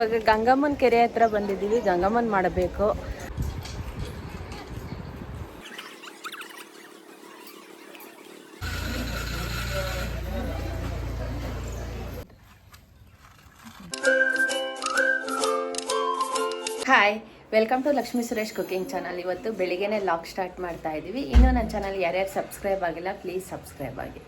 ಇವಾಗ ಗಂಗಮ್ಮನ ಕೆರೆ ಹತ್ರ ಬಂದಿದ್ದೀವಿ, ಗಂಗಮ್ಮನ್ ಮಾಡಬೇಕು. Hi welcome to Lakshmi Suresh cooking channel ಇವತ್ತು ಬೆಳಿಗ್ಗೆನೆ ಲಾಗ್ ಸ್ಟಾರ್ಟ್ ಮಾಡ್ತಾ ಇದ್ದೀವಿ ಇನ್ನೂ ನನ್ನ ಚಾನಲ್ ಯಾರ್ಯಾರು ಸಬ್ಸ್ಕ್ರೈಬ್ ಆಗಿಲ್ಲ ಪ್ಲೀಸ್ ಸಬ್ಸ್ಕ್ರೈಬ್ ಆಗಿ.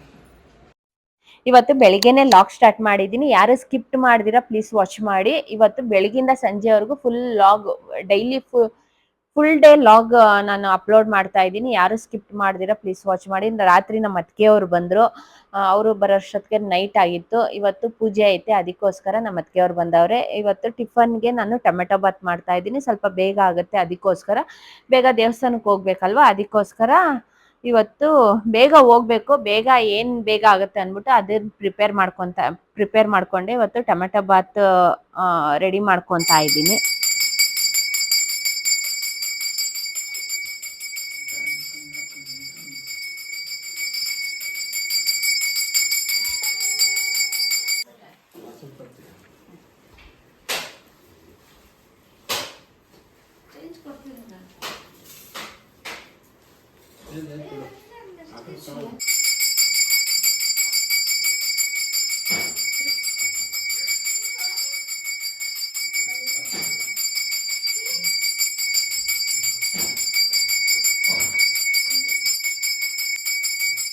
ಇವತ್ತು ಬೆಳಿಗ್ಗೆನೆ ಲಾಗ್ ಸ್ಟಾರ್ಟ್ ಮಾಡಿದ್ದೀನಿ. ಯಾರು ಸ್ಕಿಪ್ಟ್ ಮಾಡಿದಿರಾ ಪ್ಲೀಸ್ ವಾಚ್ ಮಾಡಿ. ಇವತ್ತು ಬೆಳಗಿಂದ ಸಂಜೆವರೆಗೂ full vlog daily full day vlog ನಾನು ಅಪ್ಲೋಡ್ ಮಾಡ್ತಾ ಇದ್ದೀನಿ. ಯಾರು ಸ್ಕಿಪ್ ಮಾಡಿದಿರಾ ಪ್ಲೀಸ್ ವಾಚ್ ಮಾಡಿ. ರಾತ್ರಿ ನಮ್ಮ ಅತ್ತಿಗೆಯವರು ಬಂದರು. ಅವರು ಬರೋಷ್ಟೊತ್ತಿಗೆ ನೈಟ್ ಆಗಿತ್ತು. ಇವತ್ತು ಪೂಜೆ ಐತೆ, ಅದಕ್ಕೋಸ್ಕರ ನಮ್ಮ ಅತ್ತಿಗೆಯವ್ರು ಬಂದವ್ರೆ. ಇವತ್ತು ಟಿಫನ್ಗೆ ನಾನು ಟೊಮೆಟೊ ಬಾತ್ ಮಾಡ್ತಾ ಇದ್ದೀನಿ. ಸ್ವಲ್ಪ ಬೇಗ ಆಗುತ್ತೆ, ಅದಕ್ಕೋಸ್ಕರ. ಬೇಗ ದೇವಸ್ಥಾನಕ್ಕೆ ಹೋಗ್ಬೇಕಲ್ವಾ, ಅದಕ್ಕೋಸ್ಕರ ಇವತ್ತು ಬೇಗ ಹೋಗ್ಬೇಕು, ಬೇಗ ಏನ್ ಬೇಗ ಆಗುತ್ತೆ ಅಂದ್ಬಿಟ್ಟು ಅದನ್ನ ಪ್ರಿಪೇರ್ ಮಾಡ್ಕೊಂತ ಪ್ರಿಪೇರ್ ಮಾಡ್ಕೊಂಡೆ ಇವತ್ತು ಟೊಮೆಟೊ ಬಾತ್ ರೆಡಿ ಮಾಡ್ಕೊಂತ ಇದ್ದೀನಿ.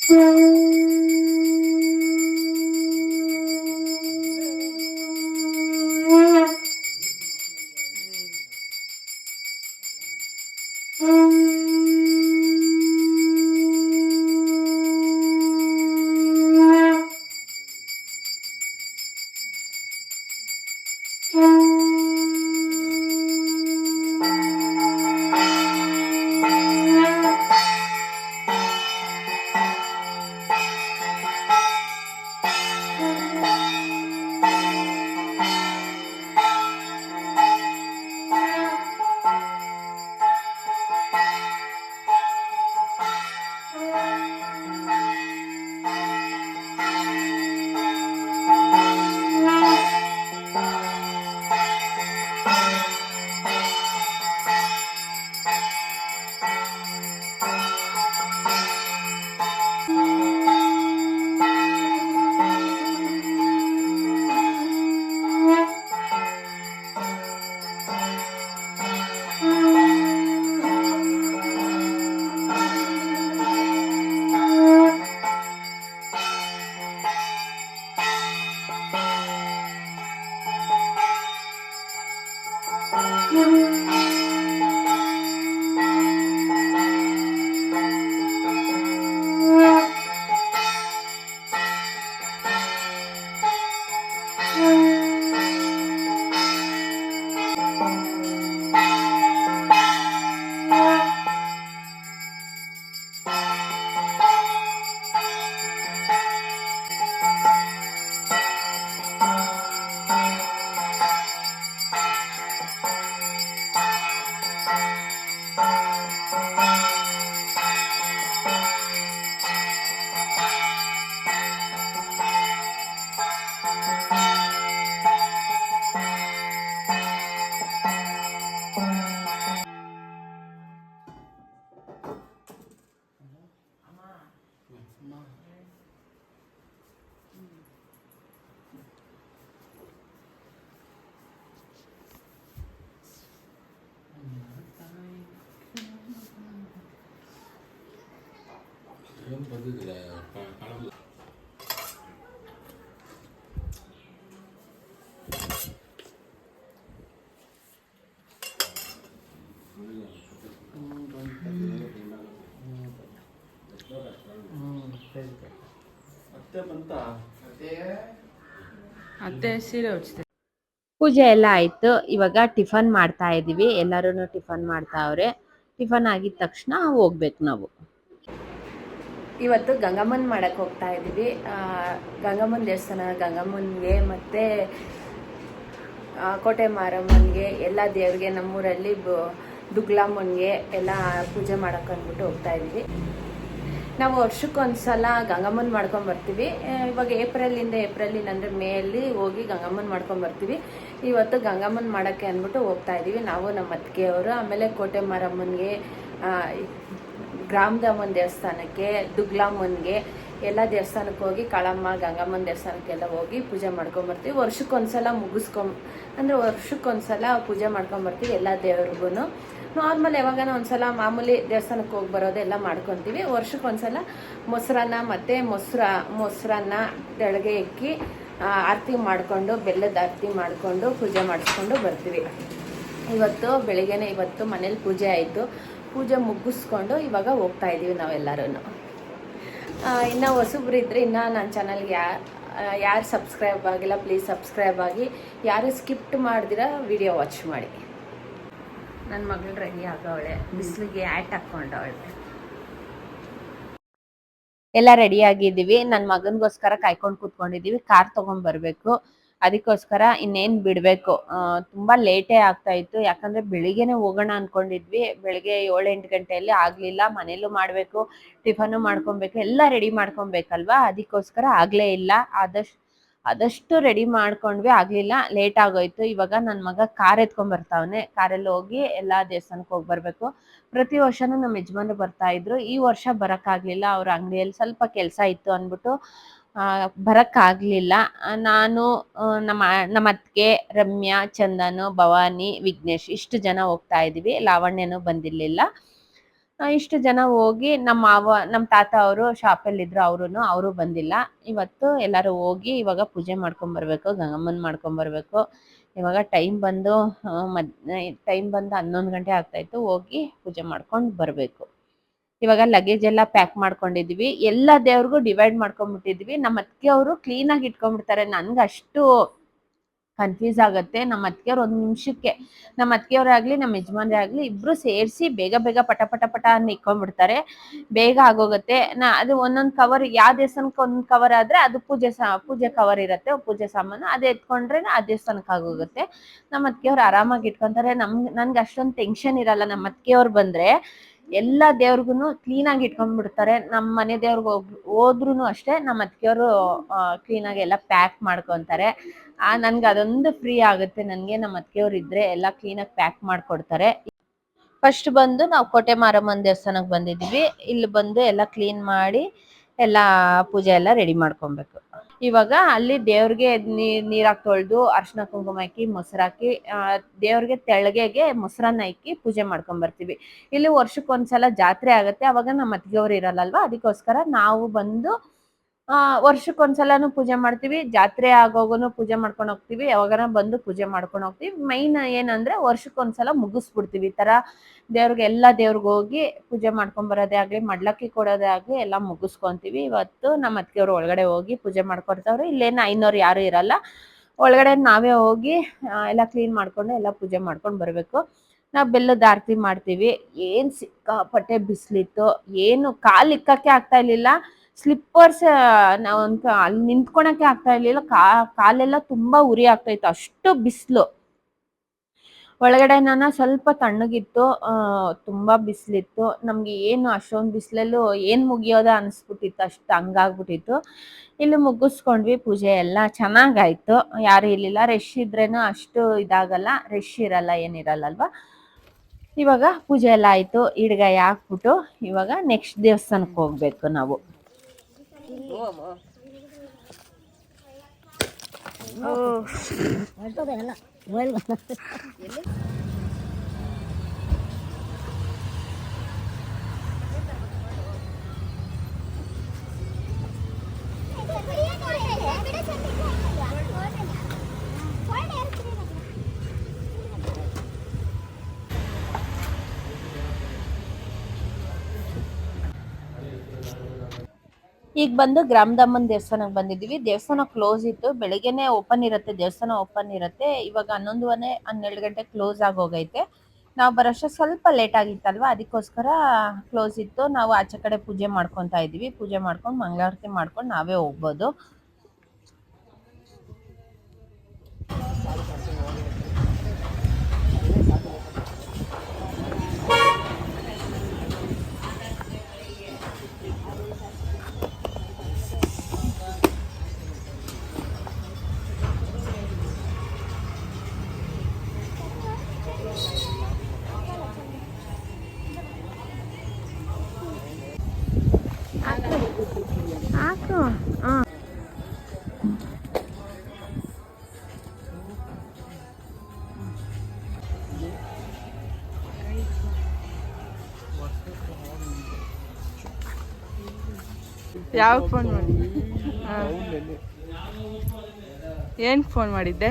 Música ಏನು ಬಂದಿದ್ದಿಲ್ಲ ಕಾಣಲ್ಲ ಅತ್ತೆ ಸೀರೆ ಪೂಜೆ ಎಲ್ಲ ಆಯ್ತು. ಇವಾಗ ಟಿಫನ್ ಮಾಡ್ತಾ ಇದೀವಿ. ಎಲ್ಲರೂ ಟಿಫನ್ ಮಾಡ್ತಾವ್ರೆ. ಟಿಫನ್ ಆಗಿದ ತಕ್ಷಣ ಹೋಗ್ಬೇಕು ನಾವು. ಇವತ್ತು ಗಂಗಮ್ಮನ್ ಮಾಡಕ್ ಹೋಗ್ತಾ ಇದ್ದೀವಿ ಗಂಗಮ್ಮನ ದೇವಸ್ಥಾನ, ಗಂಗಮ್ಮನ್ಗೆ ಮತ್ತೆ ಕೋಟೆ ಮಾರಮ್ಮನ್ಗೆ, ಎಲ್ಲ ದೇವ್ರಿಗೆ ನಮ್ಮೂರಲ್ಲಿ ದುಗ್ಲಮ್ಮನ್ಗೆ ಎಲ್ಲ ಪೂಜೆ ಮಾಡಕ್ ಅಂದ್ಬಿಟ್ಟು ಹೋಗ್ತಾ ಇದ್ದೀವಿ ನಾವು ವರ್ಷಕ್ಕೊಂದ್ಸಲ ಗಂಗಮ್ಮನ ಮಾಡ್ಕೊಂಡು ಬರ್ತೀವಿ. ಇವಾಗ ಏಪ್ರಿಲಿಂದ ಏಪ್ರಿಲ್ ಅಂದರೆ ಮೇಯಲ್ಲಿ ಹೋಗಿ ಗಂಗಮ್ಮನ ಮಾಡ್ಕೊಂಡ್ ಬರ್ತೀವಿ. ಇವತ್ತು ಗಂಗಮ್ಮನ ಮಾಡೋಕ್ಕೆ ಅಂದ್ಬಿಟ್ಟು ಹೋಗ್ತಾ ಇದ್ದೀವಿ ನಾವು ನಮ್ಮ ಅತ್ತಿಗೆಯವರು, ಆಮೇಲೆ ಕೋಟೆ ಮಾರಮ್ಮನಿಗೆ ಗ್ರಾಮದಮ್ಮನ ದೇವಸ್ಥಾನಕ್ಕೆ ದುಗ್ಲಾಮನ್ಗೆ ಎಲ್ಲ ದೇವಸ್ಥಾನಕ್ಕೆ ಹೋಗಿ ಕಾಳಮ್ಮ ಗಂಗಮ್ಮನ ದೇವಸ್ಥಾನಕ್ಕೆಲ್ಲ ಹೋಗಿ ಪೂಜೆ ಮಾಡ್ಕೊಂಬರ್ತೀವಿ. ವರ್ಷಕ್ಕೊಂದ್ಸಲ ಮುಗಿಸ್ಕೊಂಬ ಅಂದರೆ ವರ್ಷಕ್ಕೊಂದ್ಸಲ ಪೂಜೆ ಮಾಡ್ಕೊಂಬರ್ತೀವಿ ಎಲ್ಲ ದೇವ್ರಿಗೂ ನಾರ್ಮಲ್ ಯಾವಾಗನ ಒಂದ್ಸಲ ಮಾಮೂಲಿ ದೇವಸ್ಥಾನಕ್ಕೆ ಹೋಗಿ ಬರೋದೆಲ್ಲ ಮಾಡ್ಕೊತೀವಿ. ವರ್ಷಕ್ಕೊಂದ್ಸಲ ಮೊಸರನ್ನ ಮತ್ತು ಮೊಸರ ಮೊಸರನ್ನ ತೆಳಗೆ ಇಕ್ಕಿ ಆ, ಆರತಿ ಮಾಡಿಕೊಂಡು ಬೆಲ್ಲದ ಆರತಿ ಮಾಡಿಕೊಂಡು ಪೂಜೆ ಮಾಡಿಸ್ಕೊಂಡು ಬರ್ತೀವಿ. ಇವತ್ತು ಬೆಳಿಗ್ಗೆನೆ ಇವತ್ತು ಮನೇಲಿ ಪೂಜೆ ಆಯಿತು. ಪೂಜೆ ಮುಗಿಸ್ಕೊಂಡು ಇವಾಗ ಹೋಗ್ತಾ ಇದ್ದೀವಿ ನಾವೆಲ್ಲರೂ ಇನ್ನು ಹೊಸಬ್ರು ಇದ್ದರೆ ಇನ್ನೂ ನನ್ನ ಚಾನಲ್ಗೆ ಯಾ ಯಾರು ಸಬ್ಸ್ಕ್ರೈಬ್ ಆಗಿಲ್ಲ ಪ್ಲೀಸ್ ಸಬ್ಸ್ಕ್ರೈಬ್ ಆಗಿ. ಯಾರು ಸ್ಕಿಪ್ಟ್ ಮಾಡಿದಿರಾ ವಿಡಿಯೋ ವಾಚ್ ಮಾಡಿ. ನನ್ನ ಮಗಳು ರೆಡಿ ಆಗವಳೆ ಬಿಸಿಲಿಗೆ ಆ್ಯಟ್ ಹಾಕ್ಕೊಂಡವಳೆ ಎಲ್ಲ ರೆಡಿ ಆಗಿದ್ದೀವಿ. ನನ್ನ ಮಗನಿಗೋಸ್ಕರ ಕಾಯ್ಕೊಂಡು ಕೂತ್ಕೊಂಡಿದ್ದೀವಿ. ಕಾರ್ ತಗೊಂಡ್ ಬರ್ಬೇಕು. ಅದಕ್ಕೋಸ್ಕರ ಇನ್ನೇನ್ ಬಿಡ್ಬೇಕು? ತುಂಬಾ ಲೇಟೇ ಆಗ್ತಾ ಇತ್ತು. ಯಾಕಂದ್ರೆ ಬೆಳಿಗ್ಗೆನೆ ಹೋಗೋಣ ಅನ್ಕೊಂಡಿದ್ವಿ. ಬೆಳಿಗ್ಗೆ ಏಳು ಎಂಟು ಗಂಟೆಯಲ್ಲಿ ಆಗ್ಲಿಲ್ಲ. ಮನೇಲೂ ಮಾಡ್ಬೇಕು ಟಿಫನ್ ಮಾಡ್ಕೊಬೇಕು, ಎಲ್ಲ ರೆಡಿ ಮಾಡ್ಕೊಬೇಕಲ್ವಾ? ಅದಕ್ಕೋಸ್ಕರ ಆಗ್ಲೇ ಇಲ್ಲ. ಆದಷ್ಟು ಆದಷ್ಟು ರೆಡಿ ಮಾಡ್ಕೊಂಡ್ವಿ. ಆಗ್ಲಿಲ್ಲ. ಲೇಟ್ ಆಗೋಯ್ತು. ಇವಾಗ ನನ್ನ ಮಗ ಕಾರ್ ಎತ್ಕೊಂಡ್ ಬರ್ತಾವನೆ. ಕಾರಲ್ಲಿ ಹೋಗಿ ಎಲ್ಲಾ ದೇವಸ್ಥಾನಕ್ಕೆ ಹೋಗಿ ಬರ್ಬೇಕು. ಪ್ರತಿ ವರ್ಷನೂ ನಮ್ಮ ಯಜಮಾನ್ರು ಬರ್ತಾ ಇದ್ರು. ಈ ವರ್ಷ ಬರಕ್ಕಾಗ್ಲಿಲ್ಲ. ಅವ್ರ ಅಂಗಡಿಯಲ್ಲಿ ಸ್ವಲ್ಪ ಕೆಲಸ ಇತ್ತು ಅಂದ್ಬಿಟ್ಟು ಬರಕ್ಕಾಗ್ಲಿಲ್ಲ. ನಾನು ನಮ್ಮ ನಮ್ಮ ಅತ್ತಿಗೆ ರಮ್ಯಾ, ಚಂದನು, ಭವಾನಿ, ವಿಘ್ನೇಶ್ ಇಷ್ಟು ಜನ ಹೋಗ್ತಾ ಇದೀವಿ. ಲಾವಣ್ಯನೂ ಬಂದಿರಲಿಲ್ಲ. ಇಷ್ಟು ಜನ ಹೋಗಿ ನಮ್ಮ ಮಾವ, ನಮ್ಮ ತಾತ ಅವರು ಶಾಪಲ್ಲಿ ಇದ್ರು ಅವರು ಅವರು ಬಂದಿಲ್ಲ. ಇವತ್ತು ಎಲ್ಲರೂ ಹೋಗಿ ಇವಾಗ ಪೂಜೆ ಮಾಡ್ಕೊಂಬರ್ಬೇಕು ಗಂಗಮ್ಮನ ಗಂಗಮ್ಮನ್ ಮಾಡ್ಕೊಂಡ್ ಬರ್ಬೇಕು. ಇವಾಗ ಟೈಮ್ ಬಂದು ಮದ್, ಟೈಮ್ ಬಂದು ಹನ್ನೊಂದು ಗಂಟೆ ಆಗ್ತಾಯಿತ್ತು ಹೋಗಿ ಪೂಜೆ ಮಾಡ್ಕೊಂಡು ಬರಬೇಕು. ಇವಾಗ ಲಗೇಜ್ ಎಲ್ಲ ಪ್ಯಾಕ್ ಮಾಡ್ಕೊಂಡಿದ್ವಿ. ಎಲ್ಲ ದೇವ್ರಿಗೂ ಡಿವೈಡ್ ಮಾಡ್ಕೊಂಡ್ಬಿಟ್ಟಿದ್ವಿ. ನಮ್ಮ ಅತ್ತಿಗೆ ಅವರು ಕ್ಲೀನ್ ಆಗಿ ಇಟ್ಕೊಂಡ್ಬಿಡ್ತಾರೆ. ನನ್ಗೆ ಅಷ್ಟು ಕನ್ಫ್ಯೂಸ್ ಆಗುತ್ತೆ. ನಮ್ಮ ಅತ್ತಿಗೆಯವ್ರು ಒಂದು ನಿಮಿಷಕ್ಕೆ. ನಮ್ಮ ಅತ್ತಿಗೆ ಅವರಾಗ್ಲಿ ನಮ್ಮ ಯಜಮಾನ್ರೇ ಆಗ್ಲಿ, ಇಬ್ರು ಸೇರಿಸಿ ಬೇಗ ಬೇಗ ಪಟ ಪಟ ಪಟ ಅನ್ನ ಇಕ್ಕೊಂಡ್ಬಿಡ್ತಾರೆ ಬೇಗ ಆಗೋಗುತ್ತೆ. ನಾ, ಅದು ಒಂದೊಂದು ಕವರ್ ಯಾವ ದೇವಸ್ಥಾನಕ್ಕೆ ಒಂದ್ ಕವರ್ ಆದ್ರೆ ಅದು ಪೂಜೆ ಸಾ, ಪೂಜೆ ಕವರ್ ಇರುತ್ತೆ, ಪೂಜೆ ಸಾಮಾನು. ಅದು ಎತ್ಕೊಂಡ್ರೆ ಆ ದೇವಸ್ಥಾನಕ್ಕೆ ಆಗೋಗುತ್ತೆ. ನಮ್ಮ ಅತ್ತಿಗೆಯವ್ರು ಆರಾಮಾಗಿ ಇಟ್ಕೊಂತಾರೆ. ನಮ್ಗೆ, ನನ್ಗೆ ಅಷ್ಟೊಂದು ಟೆನ್ಷನ್ ಇರಲ್ಲ. ನಮ್ಮ ಅತ್ತಿಗೆಯವ್ರು ಬಂದ್ರೆ ಎಲ್ಲ ದೇವ್ರಿಗೂ ಕ್ಲೀನಾಗಿ ಇಟ್ಕೊಂಡ್ಬಿಡ್ತಾರೆ. ನಮ್ಮ ಮನೆ ದೇವ್ರಿಗೆ ಹೋದ್ರೂ ಅಷ್ಟೇ ನಮ್ಮ ಅತ್ತಿಗೆಯವರು ಕ್ಲೀನಾಗಿ ಎಲ್ಲ ಪ್ಯಾಕ್ ಮಾಡ್ಕೊತಾರೆ. ನನ್ಗೆ ಅದೊಂದು ಫ್ರೀ ಆಗುತ್ತೆ. ನನಗೆ ನಮ್ಮ ಅತ್ತಿಗೆಯವ್ರು ಇದ್ರೆ ಎಲ್ಲ ಕ್ಲೀನಾಗಿ ಪ್ಯಾಕ್ ಮಾಡ್ಕೊಡ್ತಾರೆ. ಫಸ್ಟ್ ಬಂದು ನಾವು ಕೋಟೆ ಮಾರಮ್ಮನ ದೇವಸ್ಥಾನಕ್ಕೆ ಬಂದಿದ್ದೀವಿ. ಇಲ್ಲಿ ಬಂದು ಎಲ್ಲ ಕ್ಲೀನ್ ಮಾಡಿ ಎಲ್ಲ ಪೂಜೆ ಎಲ್ಲ ರೆಡಿ ಮಾಡ್ಕೊಬೇಕು. ಇವಾಗ ಅಲ್ಲಿ ದೇವ್ರಿಗೆ ನೀರ್ ನೀರಾಕ್ ತೊಳೆದು ಅರ್ಶಿನ ಕುಂಕುಮ ಹಾಕಿ ಮೊಸರಾಕಿ ದೇವ್ರಿಗೆ ತೆಳಗೆಗೆ ಮೊಸರನ್ನ ಇಕ್ಕಿ ಪೂಜೆ ಮಾಡ್ಕೊಂಡ್ ಬರ್ತೀವಿ. ಇಲ್ಲಿ ವರ್ಷಕ್ಕೊಂದ್ಸಲ ಜಾತ್ರೆ ಆಗತ್ತೆ, ಅವಾಗ ನಮ್ಮ ಅತ್ತಿಗೆಯವ್ರು ಇರಲ್ಲಲ್ವಾ? ಅದಕ್ಕೋಸ್ಕರ ನಾವು ಬಂದು ಆ, ವರ್ಷಕ್ಕೊಂದ್ಸಲನು ಪೂಜೆ ಮಾಡ್ತೀವಿ, ಜಾತ್ರೆ ಆಗೋಗನು ಪೂಜೆ ಮಾಡ್ಕೊಂಡು ಹೋಗ್ತೀವಿ ಯಾವಾಗನ ಬಂದು ಪೂಜೆ ಮಾಡ್ಕೊಂಡು ಹೋಗ್ತೀವಿ. ಮೈನ್ ಏನಂದ್ರೆ ವರ್ಷಕ್ಕೊಂದ್ಸಲ ಮುಗಿಸ್ಬಿಡ್ತೀವಿ, ಈ ತರ ದೇವ್ರಿಗೆ, ಎಲ್ಲ ದೇವ್ರಿಗೆ ಹೋಗಿ ಪೂಜೆ ಮಾಡ್ಕೊಂಡ್ ಬರೋದೇ ಆಗ್ಲಿ, ಮಡ್ಲಕ್ಕಿ ಕೊಡೋದೇ ಆಗ್ಲಿ, ಎಲ್ಲ ಮುಗಿಸ್ಕೊಂತೀವಿ. ಇವತ್ತು ನಮ್ಮ ಅತ್ತಿಗೆಯವ್ರು ಒಳಗಡೆ ಹೋಗಿ ಪೂಜೆ ಮಾಡ್ಕೊಡ್ತಾವ್ರೆ. ಇಲ್ಲೇನು ಐನೋರು ಯಾರು ಇರಲ್ಲ. ಒಳಗಡೆ ನಾವೇ ಹೋಗಿ ಎಲ್ಲ ಕ್ಲೀನ್ ಮಾಡ್ಕೊಂಡು ಎಲ್ಲ ಪೂಜೆ ಮಾಡ್ಕೊಂಡು ಬರಬೇಕು. ನಾವು ಬೆಲ್ಲದ ಆರತಿ ಮಾಡ್ತೀವಿ. ಏನ್ ಸಿಕ್ಕಾಪಟ್ಟೆ ಬಿಸಿಲಿತ್ತು, ಏನು ಕಾಲು ಇಕ್ಕಕ್ಕೆ ಆಗ್ತಾ ಇರ್ಲಿಲ್ಲ. ಸ್ಲಿಪ್ಪರ್ಸ್ ನಾವು ಅಲ್ಲಿ ನಿಂತ್ಕೊಳಕ್ಕೆ ಆಗ್ತಾ ಇರ್ಲಿಲ್ಲ. ಕಾ, ಕಾಲೆಲ್ಲ ತುಂಬಾ ಉರಿ ಆಗ್ತಾ ಇತ್ತು. ಅಷ್ಟು ಬಿಸಿಲು. ಒಳಗಡೆ ನಾನು ಸ್ವಲ್ಪ ತಣ್ಣಗಿತ್ತು. ತುಂಬಾ ಬಿಸಿಲಿತ್ತು. ನಮ್ಗೆ ಏನು ಅಷ್ಟೊಂದು ಬಿಸಿಲಲ್ಲೂ ಏನ್ ಮುಗಿಯೋದ ಅನ್ಸ್ಬಿಟ್ಟಿತ್ತು. ಅಷ್ಟು ಹಂಗಾಗ್ಬಿಟ್ಟಿತ್ತು. ಇಲ್ಲಿ ಮುಗಿಸ್ಕೊಂಡ್ವಿ ಪೂಜೆ ಎಲ್ಲ. ಚೆನ್ನಾಗಾಯ್ತು. ಯಾರು ಇರ್ಲಿಲ್ಲ. ರಶ್ ಇದ್ರೇನು ಅಷ್ಟು ಇದಾಗಲ್ಲ. ರಶ್ ಇರಲ್ಲ ಏನಿರಲ್ಲ ಅಲ್ವಾ ಇವಾಗ ಪೂಜೆ ಎಲ್ಲ ಆಯ್ತು. ಇಡ್ಗಾಯಿ ಹಾಕ್ಬಿಟ್ಟು ಇವಾಗ ನೆಕ್ಸ್ಟ್ ದೇವಸ್ಥಾನಕ್ಕೆ ಹೋಗ್ಬೇಕು ನಾವು. 多吗？多，我这都干了，我干了。ಈಗ ಬಂದು ಗ್ರಾಮದಮ್ಮನ ದೇವಸ್ಥಾನಕ್ಕೆ ಬಂದಿದ್ದೀವಿ. ದೇವಸ್ಥಾನ ಕ್ಲೋಸ್ ಇತ್ತು. ಬೆಳಿಗ್ಗೆನೆ ಓಪನ್ ಇರುತ್ತೆ. ದೇವಸ್ಥಾನ ಓಪನ್ ಇರುತ್ತೆ. ಇವಾಗ ಹನ್ನೊಂದುವರೆ, ಹನ್ನೆರಡು ಗಂಟೆ ಕ್ಲೋಸ್ ಆಗೋಗೈತೆ ನಾವು ಬರೋಷ್ಟು ಸ್ವಲ್ಪ ಲೇಟ್ ಆಗಿತ್ತಲ್ವಾ? ಅದಕ್ಕೋಸ್ಕರ ಕ್ಲೋಸ್ ಇತ್ತು. ನಾವು ಆಚೆ ಕಡೆ ಪೂಜೆ ಮಾಡ್ಕೊತಾ ಇದೀವಿ ಪೂಜೆ ಮಾಡ್ಕೊಂಡು ಮಂಗಳಾರತಿ ಮಾಡ್ಕೊಂಡು ನಾವೇ ಹೋಗ್ಬೋದು. ಯಾವ ಫೋನ್ ಮಾಡಿ? ಏನು ಫೋನ್ ಮಾಡಿದ್ದೆ?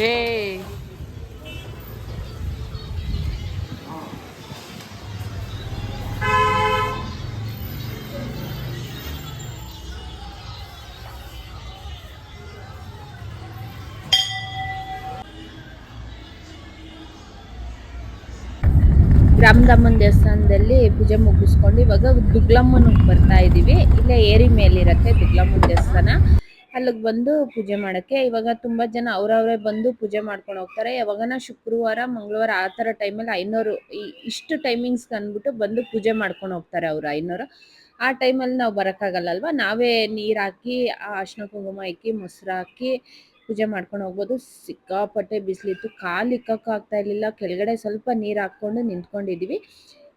ಏ ದೇವಸ್ಥಾನದಲ್ಲಿ ಪೂಜೆ ಮುಗಿಸ್ಕೊಂಡು ಇವಾಗ ದುಗ್ಲಮ್ಮನಿಗೆ ಬರ್ತಾ ಇದ್ದೀವಿ ಇಲ್ಲೇ ಏರಿ ಮೇಲಿರತ್ತೆ ದುಗ್ಲಮ್ಮನ ದೇವಸ್ಥಾನ. ಅಲ್ಲಿಗೆ ಬಂದು ಪೂಜೆ ಮಾಡಕ್ಕೆ. ಇವಾಗ ತುಂಬಾ ಜನ ಅವರವರೇ ಬಂದು ಪೂಜೆ ಮಾಡ್ಕೊಂಡು ಹೋಗ್ತಾರೆ. ಯಾವಾಗನ ಶುಕ್ರವಾರ, ಮಂಗಳವಾರ ಆ ಥರ ಟೈಮಲ್ಲಿ ಐನೂರು ಇಷ್ಟು ಟೈಮಿಂಗ್ಸ್ಗೆ ಅಂದ್ಬಿಟ್ಟು ಬಂದು ಪೂಜೆ ಮಾಡ್ಕೊಂಡು ಹೋಗ್ತಾರೆ ಅವ್ರು ಐನೂರು. ಆ ಟೈಮಲ್ಲಿ ನಾವು ಬರೋಕ್ಕಾಗಲ್ಲ ಅಲ್ವಾ ನಾವೇ ನೀರು ಹಾಕಿ, ಆ ಅರ್ಶಿನ ಕುಂಕುಮ ಹಾಕಿ ಮೊಸರು ಹಾಕಿ ಪೂಜೆ ಮಾಡ್ಕೊಂಡು ಹೋಗ್ಬೋದು. ಸಿಕ್ಕಾಪಟ್ಟೆ ಬಿಸಿಲಿತ್ತು ಕಾಲು ಇಕ್ಕಕ್ಕೂ ಆಗ್ತಾ ಇರ್ಲಿಲ್ಲ. ಕೆಳಗಡೆ ಸ್ವಲ್ಪ ನೀರು ಹಾಕ್ಕೊಂಡು ನಿಂತ್ಕೊಂಡಿದೀವಿ.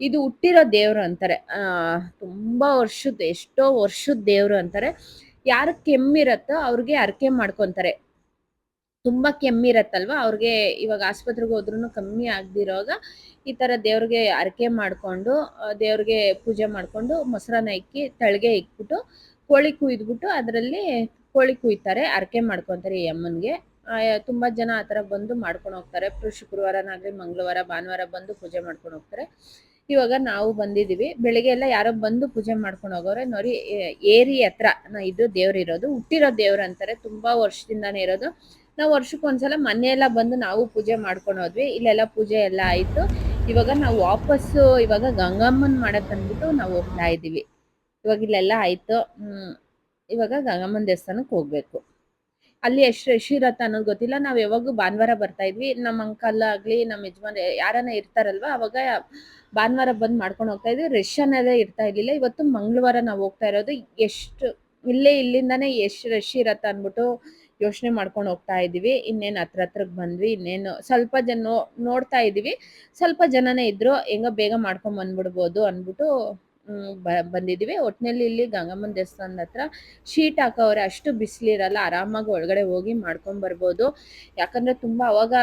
ಇದು ಹುಟ್ಟಿರೋ ದೇವರು ಅಂತಾರೆ. ತುಂಬಾ ವರ್ಷದ ಎಷ್ಟೋ ವರ್ಷದ ದೇವರು ಅಂತಾರೆ. ಯಾರು ಕೆಮ್ಮಿರತ್ತೋ ಅವ್ರಿಗೆ ಅರ್ಕೆ ಮಾಡ್ಕೊಂತಾರೆ. ತುಂಬಾ ಕೆಮ್ಮಿರತ್ತಲ್ವಾ? ಅವ್ರಿಗೆ ಇವಾಗ ಆಸ್ಪತ್ರೆಗೆ ಹೋದ್ರೂ ಕಮ್ಮಿ ಆಗದಿರೋವಾಗ ಈ ತರ ದೇವ್ರಿಗೆ ಅರ್ಕೆ ಮಾಡ್ಕೊಂಡು ದೇವ್ರಿಗೆ ಪೂಜೆ ಮಾಡ್ಕೊಂಡು ಮೊಸರನ್ನ ಇಕ್ಕಿ ತಳಗೆ ಇಕ್ಬಿಟ್ಟು ಕೋಳಿ ಕುಯ್ದ್ಬಿಟ್ಟು ಅದರಲ್ಲಿ ಕೋಳಿ ಕುಯ್ತಾರೆ, ಅರ್ಕೆ ಮಾಡ್ಕೊಂತಾರೆ ಈ ಅಮ್ಮನ್ಗೆ. ತುಂಬಾ ಜನ ಆ ಥರ ಬಂದು ಮಾಡ್ಕೊಂಡು ಹೋಗ್ತಾರೆ. ಶುಕ್ರವಾರನಾಗ್ಲಿ ಮಂಗಳವಾರ, ಭಾನುವಾರ ಬಂದು ಪೂಜೆ ಮಾಡ್ಕೊಂಡು ಹೋಗ್ತಾರೆ. ಇವಾಗ ನಾವು ಬಂದಿದೀವಿ ಬೆಳಿಗ್ಗೆ ಎಲ್ಲ ಯಾರೋ ಬಂದು ಪೂಜೆ ಮಾಡ್ಕೊಂಡು ಹೋಗೋರೆ ನೋಡಿ ಏರಿ ಹತ್ರ ಇದು ದೇವ್ರಿರೋದು ಹುಟ್ಟಿರೋ ದೇವ್ರು ಅಂತಾರೆ. ತುಂಬಾ ವರ್ಷದಿಂದಾನೇ ಇರೋದು. ನಾವು ವರ್ಷಕ್ಕೆ ಒಂದ್ಸಲ ಮನೆ ಎಲ್ಲ ಬಂದು ನಾವು ಪೂಜೆ ಮಾಡ್ಕೊಂಡು ಹೋದ್ವಿ. ಇಲ್ಲೆಲ್ಲ ಪೂಜೆ ಎಲ್ಲ ಆಯ್ತು. ಇವಾಗ ನಾವು ವಾಪಸ್ಸು ಇವಾಗ ಗಂಗಮ್ಮನ್ ಮಾಡಕ್ ಅಂದ್ಬಿಟ್ಟು ನಾವು ಹೋಗ್ತಾ ಇದೀವಿ ಇವಾಗ ಇಲ್ಲೆಲ್ಲ ಆಯ್ತು. ಇವಾಗ ಗಂಗಮ್ಮನ ದೇವಸ್ಥಾನಕ್ಕೆ ಹೋಗ್ಬೇಕು. ಅಲ್ಲಿ ಎಷ್ಟು ರಶ್ ಇರತ್ತೆ ಅನ್ನೋದು ಗೊತ್ತಿಲ್ಲ. ನಾವು ಯಾವಾಗೂ ಭಾನುವಾರ ಬರ್ತಾ ಇದ್ವಿ. ನಮ್ಮ ಅಂಕಲ್ ಆಗ್ಲಿ ನಮ್ಮ ಯಜಮಾನ್ ಯಾರನ್ನ ಇರ್ತಾರಲ್ವಾ, ಅವಾಗ ಭಾನುವಾರ ಬಂದ್ ಮಾಡ್ಕೊಂಡು ಹೋಗ್ತಾ ಇದ್ವಿ. ರಶ್ ಅನ್ನೋದೇ ಇರ್ತಾ ಇರ್ಲಿಲ್ಲ. ಇವತ್ತು ಮಂಗಳವಾರ ನಾವು ಹೋಗ್ತಾ ಇರೋದು. ಎಷ್ಟು, ಇಲ್ಲೇ ಇಲ್ಲಿಂದಾನೇ ಎಷ್ಟು ರಶ್ ಇರತ್ತೆ ಅನ್ಬಿಟ್ಟು ಯೋಚನೆ ಮಾಡ್ಕೊಂಡು ಹೋಗ್ತಾ ಇದೀವಿ ಇನ್ನೇನು ಹತ್ರ ಹತ್ರಕ್ಕೆ ಬಂದ್ವಿ, ಇನ್ನೇನು ಸ್ವಲ್ಪ ಜನ ನೋಡ್ತಾ ಇದೀವಿ ಸ್ವಲ್ಪ ಜನನೇ ಇದ್ರು, ಹೆಂಗೋ ಬೇಗ ಮಾಡ್ಕೊಂಡ್ ಬಂದ್ಬಿಡ್ಬೋದು ಅನ್ಬಿಟ್ಟು ಹ್ಮ್, ಒಟ್ಟಿನಲ್ಲಿ ಇಲ್ಲಿ ಗಂಗಮ್ಮನ ದೇವಸ್ಥಾನದ ಹತ್ರ ಶೀಟ್ ಹಾಕವ್ರೆ. ಅಷ್ಟು ಬಿಸಿಲಿರಲ್ಲ ಆರಾಮಾಗಿ ಒಳಗಡೆ ಹೋಗಿ ಮಾಡ್ಕೊಂಡ್ ಬರ್ಬೋದು. ಯಾಕಂದ್ರೆ ತುಂಬಾ ಅವಾಗ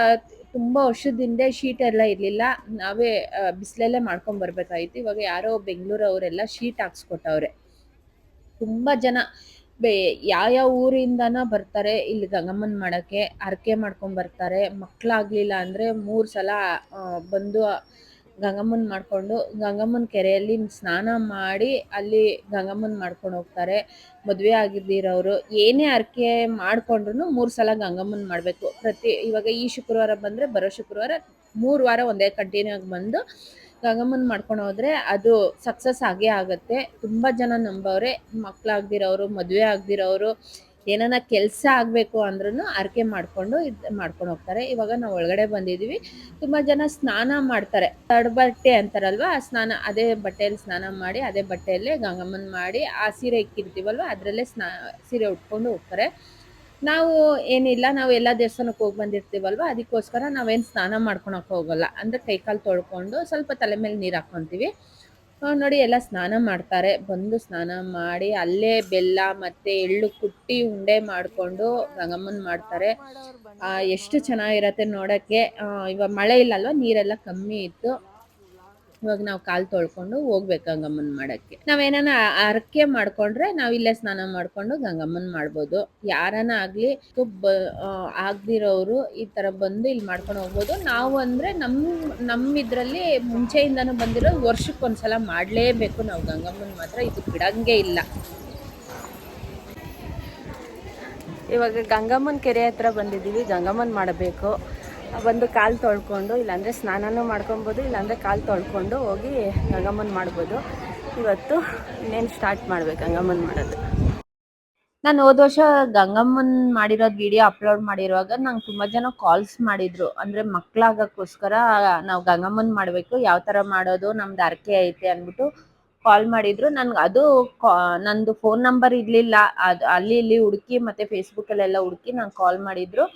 ತುಂಬಾ ವರ್ಷದಿಂದ ಶೀಟ್ ಎಲ್ಲ ಇರಲಿಲ್ಲ. ನಾವೇ ಬಿಸಿಲಲ್ಲೇ ಮಾಡ್ಕೊಂಡ್ ಇವಾಗ ಯಾರೋ ಬೆಂಗಳೂರವರೆಲ್ಲ ಶೀಟ್ ಹಾಕ್ಸ್ಕೊಟ್ಟವ್ರೆ. ತುಂಬಾ ಜನ ಬೇ ಯಾವ ಊರಿಂದನೋ ಬರ್ತಾರೆ. ಇಲ್ಲಿ ಗಂಗಮ್ಮನ ಮಾಡೋಕ್ಕೆ ಹರಕೆ ಮಾಡ್ಕೊಂಡ್ ಬರ್ತಾರೆ. ಮಕ್ಳಾಗ್ಲಿಲ್ಲ ಅಂದ್ರೆ ಮೂರ್ ಸಲ ಬಂದು ಗಂಗಮ್ಮನ್ ಮಾಡ್ಕೊಂಡು, ಗಂಗಮ್ಮನ್ ಕೆರೆಯಲ್ಲಿ ಸ್ನಾನ ಮಾಡಿ ಅಲ್ಲಿ ಗಂಗಮ್ಮನ್ ಮಾಡ್ಕೊಂಡು ಹೋಗ್ತಾರೆ. ಮದುವೆ ಆಗಿದ್ದಿರೋರು ಏನೇ ಅರ್ಕೆ ಮಾಡ್ಕೊಂಡ್ರು ಮೂರು ಸಲ ಗಂಗಮ್ಮನ್ ಮಾಡಬೇಕು. ಪ್ರತಿ, ಇವಾಗ ಈ ಶುಕ್ರವಾರ ಬಂದರೆ ಬರೋ ಶುಕ್ರವಾರ ಮೂರು ವಾರ ಒಂದೇ ಕಂಟಿನ್ಯೂ ಆಗಿ ಬಂದು ಗಂಗಮ್ಮನ್ ಮಾಡ್ಕೊಂಡು ಹೋದರೆ ಅದು ಸಕ್ಸಸ್ ಆಗೇ ಆಗುತ್ತೆ. ತುಂಬ ಜನ ನಂಬವ್ರೆ ಮಕ್ಕಳಾಗ್ದಿರೋರು ಮದುವೆ ಆಗ್ದಿರೋರು ಏನಾನ ಕೆಲಸ ಆಗ್ಬೇಕು ಅಂದ್ರೂ ಆರಕೆ ಮಾಡ್ಕೊಂಡು ಇದು ಮಾಡ್ಕೊಂಡು ಹೋಗ್ತಾರೆ. ಇವಾಗ ನಾವು ಒಳಗಡೆ ಬಂದಿದೀವಿ. ತುಂಬಾ ಜನ ಸ್ನಾನ ಮಾಡ್ತಾರೆ. ತಡಬಟ್ಟೆ ಅಂತಾರಲ್ವಾ, ಆ ಸ್ನಾನ ಅದೇ ಬಟ್ಟೆಯಲ್ಲಿ ಸ್ನಾನ ಮಾಡಿ, ಅದೇ ಬಟ್ಟೆಯಲ್ಲೇ ಗಂಗಮ್ಮನ ಮಾಡಿ, ಆ ಸೀರೆ ಇಕ್ಕಿರ್ತೀವಲ್ವ, ಅದರಲ್ಲೇ ಸ್ನಾ, ಸೀರೆ ಉಟ್ಕೊಂಡು ಹೋಗ್ತಾರೆ. ನಾವು ಏನಿಲ್ಲ, ನಾವು ಎಲ್ಲ ದೇವಸ್ಥಾನಕ್ಕೆ ಹೋಗಿ ಬಂದಿರ್ತೀವಲ್ವಾ, ಅದಕ್ಕೋಸ್ಕರ ನಾವೇನು ಸ್ನಾನ ಮಾಡ್ಕೊಳಕ್ಕೆ ಹೋಗಲ್ಲ. ಅಂದ್ರೆ ಕೈಕಾಲು ತೊಳ್ಕೊಂಡು ಸ್ವಲ್ಪ ತಲೆ ಮೇಲೆ ನೀರು ಹಾಕ್ಕೊಂತೀವಿ ನೋಡಿ ಎಲ್ಲ ಸ್ನಾನ ಮಾಡ್ತಾರೆ. ಬಂದು ಸ್ನಾನ ಮಾಡಿ ಅಲ್ಲೇ ಬೆಲ್ಲ ಮತ್ತೆ ಎಳ್ಳು ಕುಟ್ಟಿ ಉಂಡೆ ಮಾಡ್ಕೊಂಡು ಗಂಗಮ್ಮನ್ ಮಾಡ್ತಾರೆ. ಎಷ್ಟು ಚೆನ್ನಾಗಿರತ್ತೆ ನೋಡಕ್ಕೆ. ಇವಾಗ ಮಳೆ ಇಲ್ಲ ಅಲ್ವಾ ನೀರೆಲ್ಲ ಕಮ್ಮಿ ಇತ್ತು. ಇವಾಗ ನಾವು ಕಾಲು ತೊಳ್ಕೊಂಡು ಹೋಗ್ಬೇಕು ಗಂಗಮ್ಮನ್ ಮಾಡಕ್ಕೆ. ನಾವೇನ ಅರಕೆ ಮಾಡ್ಕೊಂಡ್ರೆ ನಾವ್ ಇಲ್ಲೇ ಸ್ನಾನ ಮಾಡ್ಕೊಂಡು ಗಂಗಮ್ಮನ್ ಮಾಡ್ಬೋದು. ಯಾರನ ಆಗ್ಲಿ ಆಗ್ದಿರೋರು ಈ ತರ ಬಂದು ಇಲ್ಲಿ ಮಾಡ್ಕೊಂಡು ಹೋಗ್ಬೋದು. ನಾವು ಅಂದ್ರೆ ನಮ್ ನಮ್ ಇದ್ರಲ್ಲಿ ಮುಂಚೆಯಿಂದಾನು ಬಂದಿರೋ ವರ್ಷಕ್ಕೊಂದ್ಸಲ ಮಾಡ್ಲೇಬೇಕು ನಾವು ಗಂಗಮ್ಮನ್ ಮಾತ್ರ, ಇದು ಬಿಡಂಗೆ ಇಲ್ಲ. ಇವಾಗ ಗಂಗಮ್ಮನ ಕೆರೆ ಹತ್ರ ಬಂದಿದ್ದೀವಿ, ಗಂಗಮ್ಮನ ಮಾಡಬೇಕು. ಬಂದು ಕಾಲು ತೊಳ್ಕೊಂಡು, ಇಲ್ಲಾಂದರೆ ಸ್ನಾನನೂ ಮಾಡ್ಕೊಬೋದು, ಇಲ್ಲಾಂದರೆ ಕಾಲು ತೊಳ್ಕೊಂಡು ಹೋಗಿ ಗಂಗಮ್ಮನ ಮಾಡ್ಬೋದು. ಇವತ್ತು ಇನ್ನೇನು ಸ್ಟಾರ್ಟ್ ಮಾಡ್ಬೇಕು ಗಂಗಮ್ಮನ ಮಾಡೋದು? ನಾನು ಹೋದ ವರ್ಷ ಗಂಗಮ್ಮನ್ ಮಾಡಿರೋದು ವಿಡಿಯೋ ಅಪ್ಲೋಡ್ ಮಾಡಿರುವಾಗ ನಂಗೆ ತುಂಬ ಜನ ಕಾಲ್ಸ್ ಮಾಡಿದ್ರು. ಅಂದ್ರೆ ಮಕ್ಕಳಾಗಕ್ಕೋಸ್ಕರ ನಾವು ಗಂಗಮ್ಮನ್ ಮಾಡಬೇಕು, ಯಾವ ತರ ಮಾಡೋದು, ನಮ್ದು ಅರ್ಕೆ ಐತೆ ಅಂದ್ಬಿಟ್ಟು ಕಾಲ್ ಮಾಡಿದ್ರು. ನನ್ಗೆ ಅದು ನಂದು ಫೋನ್ ನಂಬರ್ ಇರಲಿಲ್ಲ. ಅದು ಅಲ್ಲಿ ಇಲ್ಲಿ ಹುಡುಕಿ ಮತ್ತೆ ಫೇಸ್ಬುಕ್ ಅಲ್ಲೆಲ್ಲ ಹುಡುಕಿ ನಂಗೆ ಕಾಲ್ ಮಾಡಿದ್ರು.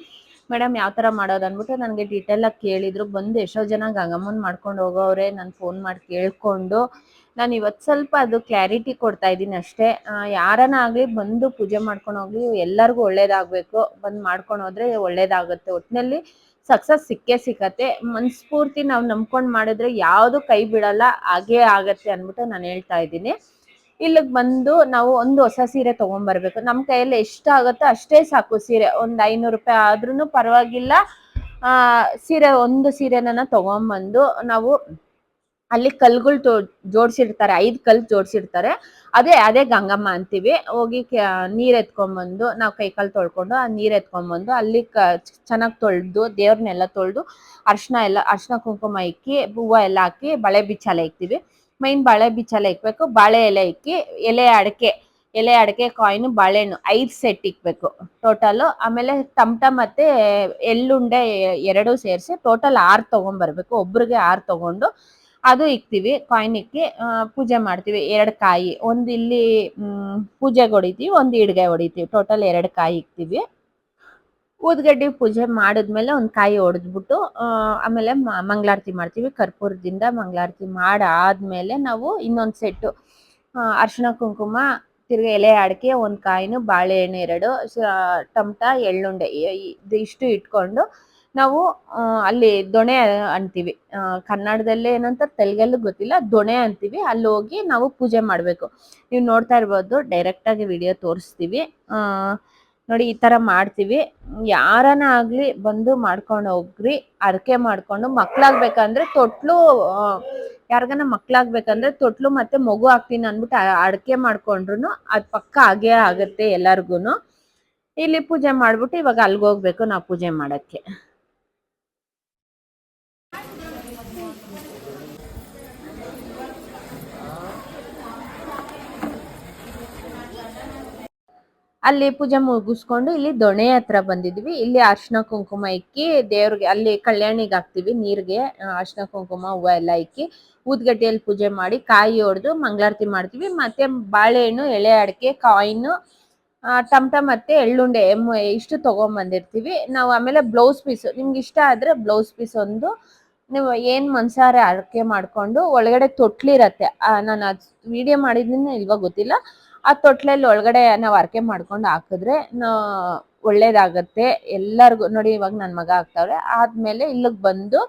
ಮೇಡಮ್ ಯಾವ ತರ ಮಾಡೋದು ಅನ್ಬಿಟ್ಟು ನನಗೆ ಡೀಟೇಲ್ ಆಗಿ ಕೇಳಿದ್ರು. ಬಂದು ಎಷ್ಟೋ ಜನ ಗಂಗಮ್ಮನ್ ಮಾಡ್ಕೊಂಡು ಹೋಗೋವ್ರೆ ನಾನು ಫೋನ್ ಮಾಡಿ ಕೇಳ್ಕೊಂಡು. ನಾನು ಇವತ್ತು ಸ್ವಲ್ಪ ಅದು ಕ್ಲಾರಿಟಿ ಕೊಡ್ತಾ ಇದ್ದೀನಿ ಅಷ್ಟೇ. ಯಾರನ್ನ ಆಗ್ಲಿ ಬಂದು ಪೂಜೆ ಮಾಡ್ಕೊಂಡು ಹೋಗ್ಲಿ, ಎಲ್ಲರಿಗೂ ಒಳ್ಳೇದಾಗ್ಬೇಕು. ಬಂದು ಮಾಡ್ಕೊಂಡು ಹೋದ್ರೆ ಒಳ್ಳೇದಾಗುತ್ತೆ. ಒಟ್ಟಿನಲ್ಲಿ ಸಕ್ಸಸ್ ಸಿಕ್ಕೇ ಸಿಕ್ಕತ್ತೆ. ಮನಸ್ಫೂರ್ತಿ ನಾವು ನಂಬ್ಕೊಂಡು ಮಾಡಿದ್ರೆ ಯಾವುದು ಕೈ ಬಿಡಲ್ಲ, ಹಾಗೇ ಆಗತ್ತೆ ಅಂದ್ಬಿಟ್ಟು ನಾನು ಹೇಳ್ತಾ ಇದ್ದೀನಿ. ಇಲ್ಲಿಗೆ ಬಂದು ನಾವು ಒಂದು ಹೊಸ ಸೀರೆ ತಗೊಂಡ್ಬರ್ಬೇಕು ನಮ್ಮ ಕೈಯಲ್ಲಿ ಎಷ್ಟು ಆಗುತ್ತೋ ಅಷ್ಟೇ ಸಾಕು ಸೀರೆ. ಒಂದು ಐನೂರು ರೂಪಾಯಿ ಆದ್ರೂ ಪರವಾಗಿಲ್ಲ. ಆ, ಸೀರೆ, ಒಂದು ಸೀರೆನ ತಗೊಂಬಂದು ನಾವು ಅಲ್ಲಿ ಕಲ್ಗಳು ತೋ, ಜೋಡ್ಸಿರ್ತಾರೆ. ಐದು ಕಲ್ ಜೋಡ್ಸಿರ್ತಾರೆ. ಅದೇ ಅದೇ ಗಂಗಮ್ಮ ಅಂತೀವಿ. ಹೋಗಿ ನೀರು ಎತ್ಕೊಂಬಂದು, ನಾವು ಕೈ ಕಾಲು ತೊಳ್ಕೊಂಡು ಆ ನೀರ್ ಎತ್ಕೊಂಬಂದು ಅಲ್ಲಿ ಕ, ಚೆನ್ನಾಗಿ ತೊಳೆದು, ದೇವ್ರನ್ನೆಲ್ಲ ತೊಳೆದು ಅರ್ಶಿನ ಎಲ್ಲ, ಅರ್ಶಿನ ಕುಂಕುಮ ಇಕ್ಕಿ, ಹೂವು ಎಲ್ಲ ಹಾಕಿ ಬಳೆ ಬಿಚ್ಚಾಲೆ ಇಕ್ತೀವಿ. ಮೈನ್ ಬಾಳೆ ಬಿಚ್ಚಾಲೆ ಇಕ್ಬೇಕು. ಬಾಳೆ ಎಲೆ ಇಕ್ಕಿ, ಎಲೆ ಅಡಕೆ ಎಲೆ ಅಡಕೆ ಕಾಯಿನ್ ಬಾಳೆಹಣ್ಣು ಐದು ಸೆಟ್ ಇಕ್ಬೇಕು ಟೋಟಲು ಆಮೇಲೆ ತಮಟ ಮತ್ತೆ ಎಳ್ಳುಂಡೆ ಎರಡು ಸೇರಿಸಿ ಟೋಟಲ್ ಆರು ತೊಗೊಂಬರ್ಬೇಕು. ಒಬ್ರಿಗೆ ಆರು ತಗೊಂಡು ಅದು ಇಕ್ತೀವಿ, ಕಾಯಿನ್ ಇಕ್ಕಿ. ಪೂಜೆ ಮಾಡ್ತೀವಿ ಎರಡು ಕಾಯಿ. ಒಂದು ಇಲ್ಲಿ ಪೂಜೆಗೆ ಹೊಡಿತೀವಿ, ಒಂದು ಇಡ್ಗೆ ಹೊಡಿತೀವಿ. ಟೋಟಲ್ ಎರಡು ಕಾಯಿ ಇಕ್ತೀವಿ. ಊದ್ಗಡ್ಡಿ ಪೂಜೆ ಮಾಡಿದ್ಮೇಲೆ ಒಂದು ಕಾಯಿ ಹೊಡೆದ್ಬಿಟ್ಟು ಆಮೇಲೆ ಮಂಗಳಾರತಿ ಮಾಡ್ತೀವಿ. ಕರ್ಪೂರದಿಂದ ಮಂಗಳಾರತಿ ಮಾಡಾದ್ಮೇಲೆ ನಾವು ಇನ್ನೊಂದು ಸೆಟ್ಟು ಅರ್ಶಿಣ ಕುಂಕುಮ, ತಿರ್ಗಿ ಎಲೆ ಅಡಿಕೆ, ಒಂದು ಕಾಯಿನು ಬಾಳೆಹಣ್ಣು ಎರಡು ಟಮಟ, ಎಳ್ಳುಂಡೆ ಇಷ್ಟು ಇಟ್ಕೊಂಡು ನಾವು ಅಲ್ಲಿ ದೊಣೆ ಅಂತೀವಿ. ಕನ್ನಡದಲ್ಲೇ ಏನಂತ ತೆಲುಗಲ್ಲೂ ಗೊತ್ತಿಲ್ಲ, ದೊಣೆ ಅಂತೀವಿ. ಅಲ್ಲಿ ಹೋಗಿ ನಾವು ಪೂಜೆ ಮಾಡಬೇಕು. ನೀವು ನೋಡ್ತಾ ಇರ್ಬೋದು ಡೈರೆಕ್ಟ್ ಆಗಿ ವಿಡಿಯೋ ತೋರಿಸ್ತೀವಿ. ನೋಡಿ, ಈ ತರ ಮಾಡ್ತೀವಿ. ಯಾರನ ಆಗ್ಲಿ ಬಂದು ಮಾಡ್ಕೊಂಡು ಹೋಗ್ರಿ. ಅರಕೆ ಮಾಡ್ಕೊಂಡು ಮಕ್ಳಾಗ್ಬೇಕಂದ್ರೆ ತೊಟ್ಲು ಯಾರಿಗನ ಮಕ್ಳಾಗ್ಬೇಕಂದ್ರೆ ತೊಟ್ಲು ಮತ್ತೆ ಮಗು ಹಾಕ್ತೀನಿ ಅಂದ್ಬಿಟ್ಟು ಅಡಕೆ ಮಾಡ್ಕೊಂಡ್ರು ಅದ್ ಪಕ್ಕ ಆಗೇ ಆಗತ್ತೆ ಎಲ್ಲಾರ್ಗುನು. ಇಲ್ಲಿ ಪೂಜೆ ಮಾಡ್ಬಿಟ್ಟು ಇವಾಗ ಅಲ್ಗೋಗ್ಬೇಕು ನಾವು ಪೂಜೆ ಮಾಡಕ್ಕೆ. ಅಲ್ಲಿ ಪೂಜೆ ಮುಗಿಸ್ಕೊಂಡು ಇಲ್ಲಿ ದೊಣೆ ಹತ್ರ ಬಂದಿದ್ವಿ. ಇಲ್ಲಿ ಅರ್ಶಿನ ಕುಂಕುಮ ಇಕ್ಕಿ, ದೇವ್ರಿಗೆ ಅಲ್ಲಿ ಕಲ್ಯಾಣಿಗೆ ಹಾಕ್ತಿವಿ ನೀರಿಗೆ ಅರ್ಶಿನ ಕುಂಕುಮ ಹೂವು ಎಲ್ಲ ಇಕ್ಕಿ. ಊದ್ಗಡ್ಡೆಯಲ್ಲಿ ಪೂಜೆ ಮಾಡಿ ಕಾಯಿ ಹೊಡೆದು ಮಂಗಳಾರತಿ ಮಾಡ್ತೀವಿ. ಮತ್ತೆ ಬಾಳೆಹಣ್ಣು, ಎಳೆ ಅಡಿಕೆ, ಕಾಯಿನ್ ಟಮಟ ಮತ್ತೆ ಎಳ್ಳುಂಡೆ ಇಷ್ಟು ತಗೊಂಬಂದಿರ್ತೀವಿ. ನಾವು ಆಮೇಲೆ ಬ್ಲೌಸ್ ಪೀಸ್. ನಿಮ್ಗೆ ಇಷ್ಟ ಆದ್ರೆ ಬ್ಲೌಸ್ ಪೀಸ್ ಒಂದು ನೀವು ಏನು ಮನ್ಸಾರೆ ಅಡಿಕೆ ಮಾಡ್ಕೊಂಡು ಒಳಗಡೆ ತೊಟ್ಲಿರತ್ತೆ. ನಾನು ಅದು ವಿಡಿಯೋ ಮಾಡಿದ್ದೀನಿ ಇಲ್ವಾ ಗೊತ್ತಿಲ್ಲ. ಆ ತೊಟ್ಲಲ್ಲಿ ಒಳಗಡೆ ನಾವು ಅರಕೆ ಮಾಡ್ಕೊಂಡು ಹಾಕಿದ್ರೆ ಒಳ್ಳೇದಾಗತ್ತೆ. ಎಲ್ಲರಿಗೂ, ನೋಡಿ ಇವಾಗ ನನ್ನ ಮಗ ಆಗ್ತಾವ್ರೆ, ಆದ್ಮೇಲೆ ಇಲ್ಲಿಗೆ ಬಂದು